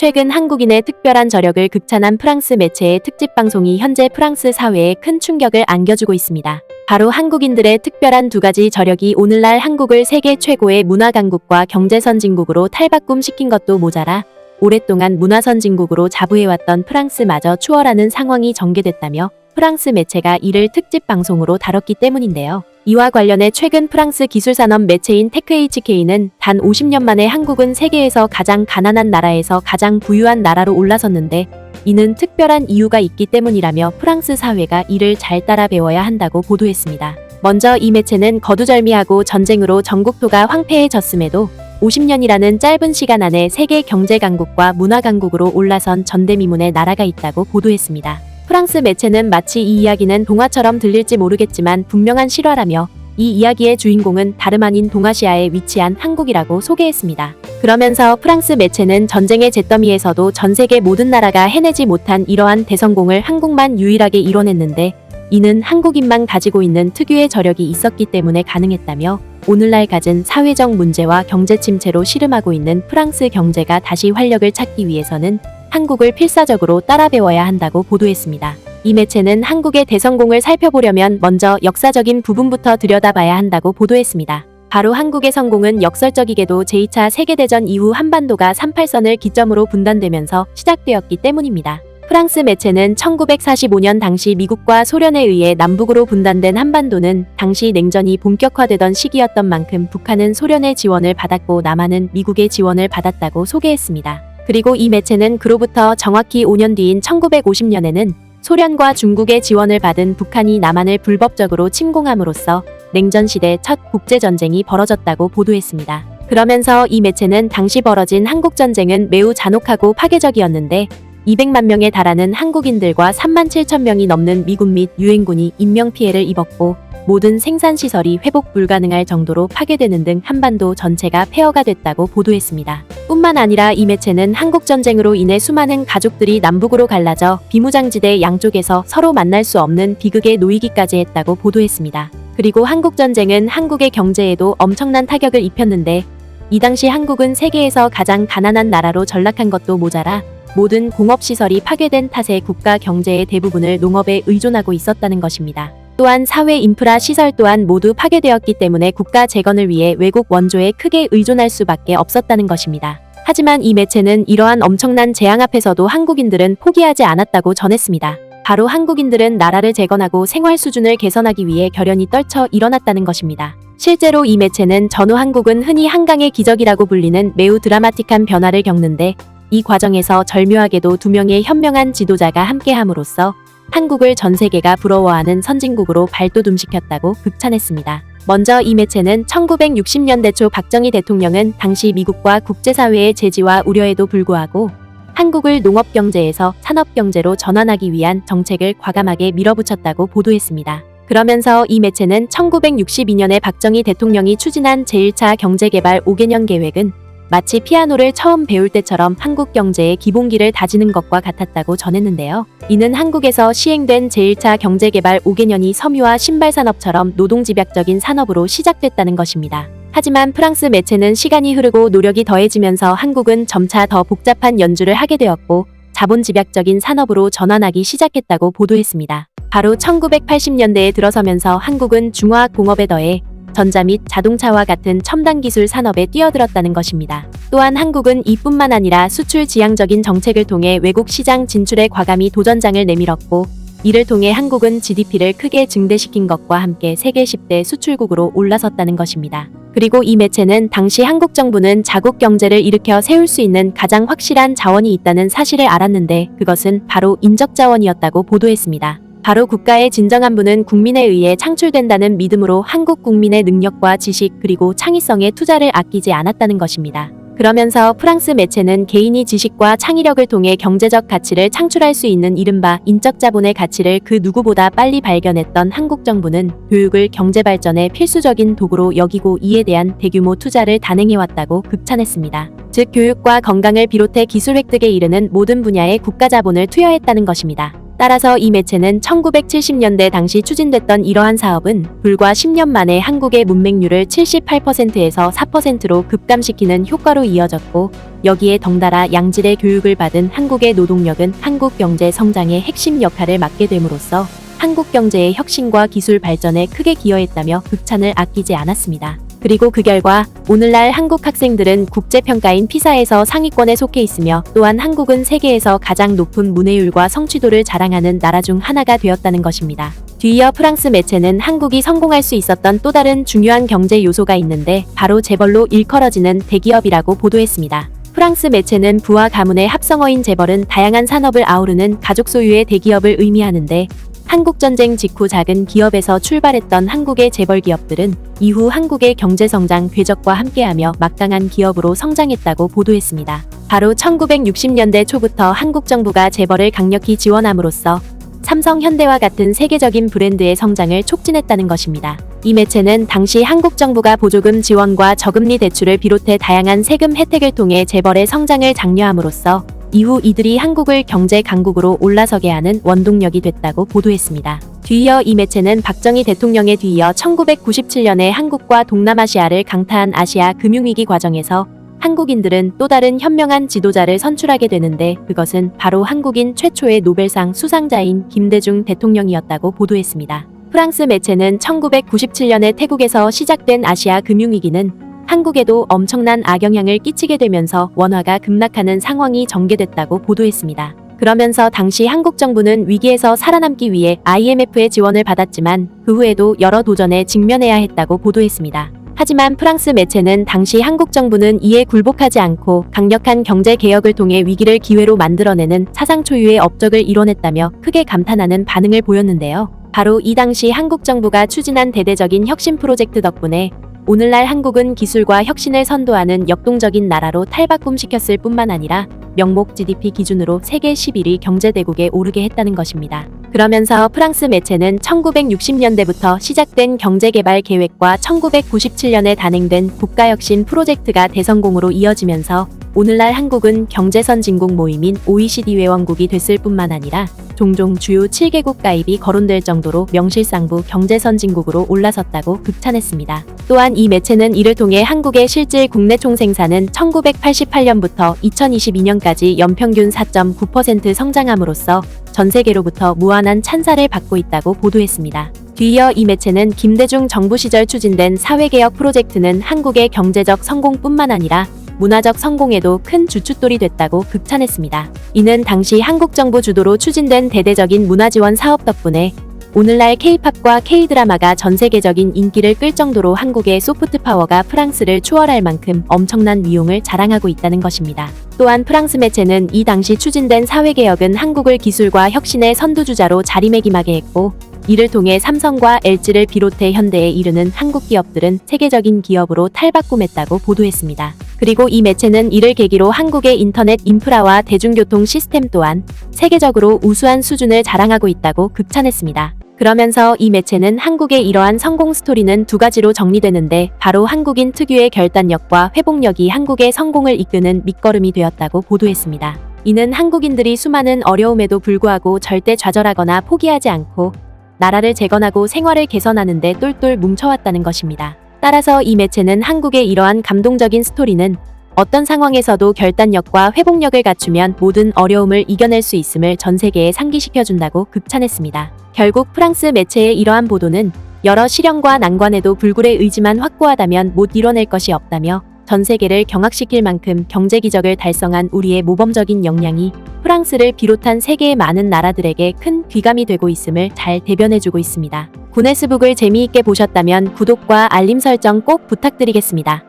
최근 한국인의 특별한 저력을 극찬한 프랑스 매체의 특집 방송이 현재 프랑스 사회에 큰 충격을 안겨주고 있습니다. 바로 한국인들의 특별한 두 가지 저력이 오늘날 한국을 세계 최고의 문화 강국과 경제 선진국으로 탈바꿈시킨 것도 모자라 오랫동안 문화 선진국으로 자부해왔던 프랑스마저 추월하는 상황이 전개됐다며 프랑스 매체가 이를 특집 방송으로 다뤘기 때문인데요. 이와 관련해 최근 프랑스 기술산업 매체인 테크HK는 단 50년 만에 한국은 세계에서 가장 가난한 나라에서 가장 부유한 나라로 올라섰는데 이는 특별한 이유가 있기 때문이라며 프랑스 사회가 이를 잘 따라 배워야 한다고 보도했습니다. 먼저 이 매체는 거두절미하고 전쟁으로 전국토가 황폐해졌음에도 50년이라는 짧은 시간 안에 세계 경제 강국과 문화 강국으로 올라선 전대미문의 나라가 있다고 보도했습니다. 프랑스 매체는 마치 이 이야기는 동화처럼 들릴지 모르겠지만 분명한 실화라며 이 이야기의 주인공은 다름 아닌 동아시아에 위치한 한국이라고 소개했습니다. 그러면서 프랑스 매체는 전쟁의 잿더미에서도 전 세계 모든 나라가 해내지 못한 이러한 대성공을 한국만 유일하게 이뤄냈는데 이는 한국인만 가지고 있는 특유의 저력이 있었기 때문에 가능했다며 오늘날 갖은 사회적 문제와 경제 침체로 씨름하고 있는 프랑스 경제가 다시 활력을 찾기 위해서는 한국을 필사적으로 따라 배워야 한다고 보도했습니다. 이 매체는 한국의 대성공을 살펴보려면 먼저 역사적인 부분부터 들여다봐야 한다고 보도했습니다. 바로 한국의 성공은 역설적이게도 제2차 세계대전 이후 한반도가 38선을 기점으로 분단되면서 시작되었기 때문입니다. 프랑스 매체는 1945년 당시 미국과 소련에 의해 남북으로 분단된 한반도는 당시 냉전이 본격화되던 시기였던 만큼 북한은 소련의 지원을 받았고 남한은 미국의 지원을 받았다고 소개했습니다. 그리고 이 매체는 그로부터 정확히 5년 뒤인 1950년에는 소련과 중국의 지원을 받은 북한이 남한을 불법적으로 침공함으로써 냉전 시대 첫 국제전쟁이 벌어졌다고 보도했습니다. 그러면서 이 매체는 당시 벌어진 한국전쟁은 매우 잔혹하고 파괴적이었는데 200만 명에 달하는 한국인들과 3만 7천 명이 넘는 미군 및 유엔군이 인명피해를 입었고 모든 생산시설이 회복 불가능할 정도로 파괴되는 등 한반도 전체가 폐허가 됐다고 보도했습니다. 뿐만 아니라 이 매체는 한국전쟁으로 인해 수많은 가족들이 남북으로 갈라져 비무장지대 양쪽에서 서로 만날 수 없는 비극에 놓이기까지 했다고 보도했습니다. 그리고 한국전쟁은 한국의 경제에도 엄청난 타격을 입혔는데 이 당시 한국은 세계에서 가장 가난한 나라로 전락한 것도 모자라 모든 공업시설이 파괴된 탓에 국가 경제의 대부분을 농업에 의존하고 있었다는 것입니다. 또한 사회 인프라 시설 또한 모두 파괴되었기 때문에 국가 재건을 위해 외국 원조에 크게 의존할 수밖에 없었다는 것입니다. 하지만 이 매체는 이러한 엄청난 재앙 앞에서도 한국인들은 포기하지 않았다고 전했습니다. 바로 한국인들은 나라를 재건하고 생활 수준을 개선하기 위해 결연히 떨쳐 일어났다는 것입니다. 실제로 이 매체는 전후 한국은 흔히 한강의 기적이라고 불리는 매우 드라마틱한 변화를 겪는데 이 과정에서 절묘하게도 두 명의 현명한 지도자가 함께함으로써 한국을 전 세계가 부러워하는 선진국으로 발돋움시켰다고 극찬했습니다. 먼저 이 매체는 1960년대 초 박정희 대통령은 당시 미국과 국제사회의 제지와 우려에도 불구하고 한국을 농업경제에서 산업경제로 전환하기 위한 정책을 과감하게 밀어붙였다고 보도했습니다. 그러면서 이 매체는 1962년에 박정희 대통령이 추진한 제1차 경제개발 5개년 계획은 마치 피아노를 처음 배울 때처럼 한국 경제의 기본기를 다지는 것과 같았다고 전했는데요. 이는 한국에서 시행된 제1차 경제개발 5개년이 섬유와 신발산업처럼 노동집약적인 산업으로 시작됐다는 것입니다. 하지만 프랑스 매체는 시간이 흐르고 노력이 더해지면서 한국은 점차 더 복잡한 연주를 하게 되었고 자본집약적인 산업으로 전환하기 시작했다고 보도했습니다. 바로 1980년대에 들어서면서 한국은 중화학 공업에 더해 전자 및 자동차와 같은 첨단 기술 산업에 뛰어들었다는 것입니다. 또한 한국은 이뿐만 아니라 수출 지향적인 정책을 통해 외국 시장 진출에 과감히 도전장을 내밀었고 이를 통해 한국은 GDP를 크게 증대시킨 것과 함께 세계 10대 수출국으로 올라섰다는 것입니다. 그리고 이 매체는 당시 한국 정부는 자국 경제를 일으켜 세울 수 있는 가장 확실한 자원이 있다는 사실을 알았는데 그것은 바로 인적 자원이었다고 보도했습니다. 바로 국가의 진정한 부는 국민에 의해 창출된다는 믿음으로 한국 국민의 능력과 지식 그리고 창의성에 투자를 아끼지 않았다는 것입니다. 그러면서 프랑스 매체는 개인이 지식과 창의력을 통해 경제적 가치를 창출할 수 있는 이른바 인적 자본의 가치를 그 누구보다 빨리 발견했던 한국 정부는 교육을 경제 발전의 필수적인 도구로 여기고 이에 대한 대규모 투자를 단행해왔다고 극찬했습니다. 즉 교육과 건강을 비롯해 기술 획득에 이르는 모든 분야에 국가 자본을 투여했다는 것입니다. 따라서 이 매체는 1970년대 당시 추진됐던 이러한 사업은 불과 10년 만에 한국의 문맹률을 78%에서 4%로 급감시키는 효과로 이어졌고 여기에 덩달아 양질의 교육을 받은 한국의 노동력은 한국 경제 성장의 핵심 역할을 맡게 됨으로써 한국 경제의 혁신과 기술 발전에 크게 기여했다며 극찬을 아끼지 않았습니다. 그리고 그 결과 오늘날 한국 학생들은 국제평가인 피사에서 상위권에 속해 있으며 또한 한국은 세계에서 가장 높은 문해율과 성취도를 자랑하는 나라 중 하나가 되었다는 것입니다. 뒤이어 프랑스 매체는 한국이 성공할 수 있었던 또 다른 중요한 경제 요소가 있는데 바로 재벌로 일컬어지는 대기업이라고 보도했습니다. 프랑스 매체는 부와 가문의 합성어인 재벌은 다양한 산업을 아우르는 가족 소유의 대기업을 의미하는데 한국전쟁 직후 작은 기업에서 출발했던 한국의 재벌 기업들은 이후 한국의 경제성장 궤적과 함께하며 막강한 기업으로 성장했다고 보도했습니다. 바로 1960년대 초부터 한국 정부가 재벌을 강력히 지원함으로써 삼성, 현대와 같은 세계적인 브랜드의 성장을 촉진했다는 것입니다. 이 매체는 당시 한국 정부가 보조금 지원과 저금리 대출을 비롯해 다양한 세금 혜택을 통해 재벌의 성장을 장려함으로써 이후 이들이 한국을 경제 강국으로 올라서게 하는 원동력이 됐다고 보도했습니다. 뒤이어 이 매체는 박정희 대통령에 뒤이어 1997년에 한국과 동남아시아를 강타한 아시아 금융위기 과정에서 한국인들은 또 다른 현명한 지도자를 선출하게 되는데 그것은 바로 한국인 최초의 노벨상 수상자인 김대중 대통령이었다고 보도했습니다. 프랑스 매체는 1997년에 태국에서 시작된 아시아 금융위기는 한국에도 엄청난 악영향을 끼치게 되면서 원화가 급락하는 상황이 전개됐다고 보도했습니다. 그러면서 당시 한국 정부는 위기에서 살아남기 위해 IMF의 지원을 받았지만 그 후에도 여러 도전에 직면해야 했다고 보도했습니다. 하지만 프랑스 매체는 당시 한국 정부는 이에 굴복하지 않고 강력한 경제 개혁을 통해 위기를 기회로 만들어내는 사상 초유의 업적을 이뤄냈다며 크게 감탄하는 반응을 보였는데요. 바로 이 당시 한국 정부가 추진한 대대적인 혁신 프로젝트 덕분에 오늘날 한국은 기술과 혁신을 선도하는 역동적인 나라로 탈바꿈시켰을 뿐만 아니라 명목 GDP 기준으로 세계 11위 경제대국에 오르게 했다는 것입니다. 그러면서 프랑스 매체는 1960년대부터 시작된 경제개발 계획과 1997년에 단행된 국가혁신 프로젝트가 대성공으로 이어지면서 오늘날 한국은 경제선 진국 모임인 OECD 회원국이 됐을 뿐만 아니라 종종 주요 7개국 가입이 거론될 정도로 명실상부 경제선 진국으로 올라섰다고 극찬했습니다. 또한 이 매체는 이를 통해 한국의 실질 국내 총생산은 1988년부터 2022년까지 연평균 4.9% 성장함으로써 전 세계로부터 무한한 찬사를 받고 있다고 보도했습니다. 뒤이어 이 매체는 김대중 정부 시절 추진된 사회개혁 프로젝트는 한국의 경제적 성공뿐만 아니라 문화적 성공에도 큰 주춧돌이 됐다고 극찬했습니다. 이는 당시 한국 정부 주도로 추진된 대대적인 문화 지원 사업 덕분에 오늘날 K-팝과 K-드라마가 전 세계적인 인기를 끌 정도로 한국의 소프트 파워가 프랑스를 추월할 만큼 엄청난 위용을 자랑하고 있다는 것입니다. 또한 프랑스 매체는 이 당시 추진된 사회개혁은 한국을 기술과 혁신의 선두주자로 자리매김하게 했고 이를 통해 삼성과 LG를 비롯해 현대에 이르는 한국 기업들은 세계적인 기업으로 탈바꿈했다고 보도했습니다. 그리고 이 매체는 이를 계기로 한국의 인터넷 인프라와 대중교통 시스템 또한 세계적으로 우수한 수준을 자랑하고 있다고 극찬했습니다. 그러면서 이 매체는 한국의 이러한 성공 스토리는 두 가지로 정리되는데 바로 한국인 특유의 결단력과 회복력이 한국의 성공을 이끄는 밑거름이 되었다고 보도했습니다. 이는 한국인들이 수많은 어려움에도 불구하고 절대 좌절하거나 포기하지 않고 나라를 재건하고 생활을 개선하는 데 똘똘 뭉쳐왔다는 것입니다. 따라서 이 매체는 한국의 이러한 감동적인 스토리는 어떤 상황에서도 결단력과 회복력을 갖추면 모든 어려움을 이겨낼 수 있음을 전 세계에 상기시켜준다고 극찬했습니다. 결국 프랑스 매체의 이러한 보도는 여러 시련과 난관에도 불굴의 의지만 확고하다면 못 이뤄낼 것이 없다며 전 세계를 경악시킬 만큼 경제 기적을 달성한 우리의 모범적인 역량이 프랑스를 비롯한 세계의 많은 나라들에게 큰 귀감이 되고 있음을 잘 대변해주고 있습니다. 구네스북을 재미있게 보셨다면 구독과 알림 설정 꼭 부탁드리겠습니다.